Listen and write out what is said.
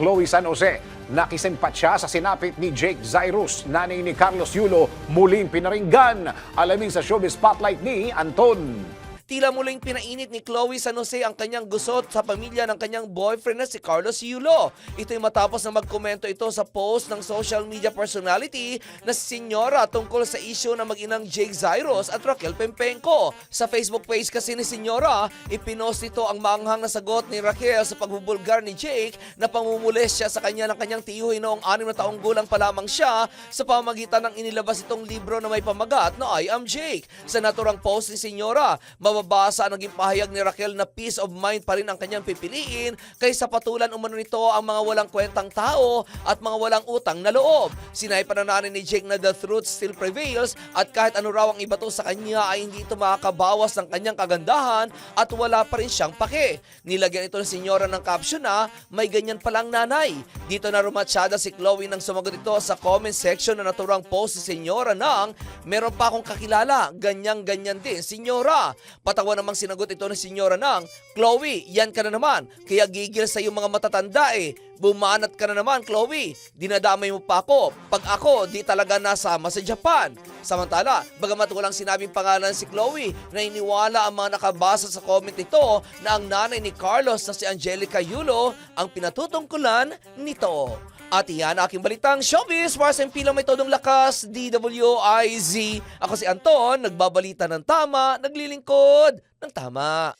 Chloe San Jose. Nakisimpat siya sa sinapit ni Jake Zairus, nanay ni Carlos Yulo, muling pinaringgan. Alamin sa showbiz spotlight ni Anton. Tila muling pinainit ni Chloe San Jose ang kanyang gusot sa pamilya ng kanyang boyfriend na si Carlos Yulo. Ito'y matapos na magkomento ito sa post ng social media personality na si Senyora tungkol sa isyu ng mag-inang Jake Zyros at Raquel Pempenko. Sa Facebook page kasi ni Senyora, ipinost ito ang maanghang na sagot ni Raquel sa pagbubulgar ni Jake na pamumulis siya sa kanya ng kanyang tiyuhin noong anim na taong gulang pa lamang siya sa pamagitan ng inilabas itong libro na may pamagat na I Am Jake. Sa naturang post ni Senyora, mababasa ang naging pahayag ni Raquel na peace of mind pa rin ang kanyang pipiliin kaysa patulan umano nito ang mga walang kwentang tao at mga walang utang na loob. Sinaypa na nanin ni Jake na the truth still prevails at kahit ano raw ang ibato sa kanya ay hindi ito makakabawas ng kanyang kagandahan at wala pa rin siyang pake. Nilagyan ito ng senyora ng caption na may ganyan palang nanay. Dito na rumatsyada si Chloe nang sumagot ito sa comment section na naturang post si senyora ng meron pa akong kakilala, ganyan-ganyan din, senyora. Patawa namang sinagot ito ng senyora ng Chloe, yan ka na naman, kaya gigil sa iyong mga matatanda eh. Bumanat ka na naman, Chloe. Dinadamay mo pa ako. Pag ako, di talaga nasama sa Japan. Samantala, bagamat walang sinabing pangalan si Chloe, nainiwala ang mga nakabasa sa comment nito na ang nanay ni Carlos na si Angelica Yulo ang pinatutungkulan nito. At iyan aking balitang showbiz para sa impilang may todong lakas, DWIZ. Ako si Anton, nagbabalita ng tama, naglilingkod ng tama.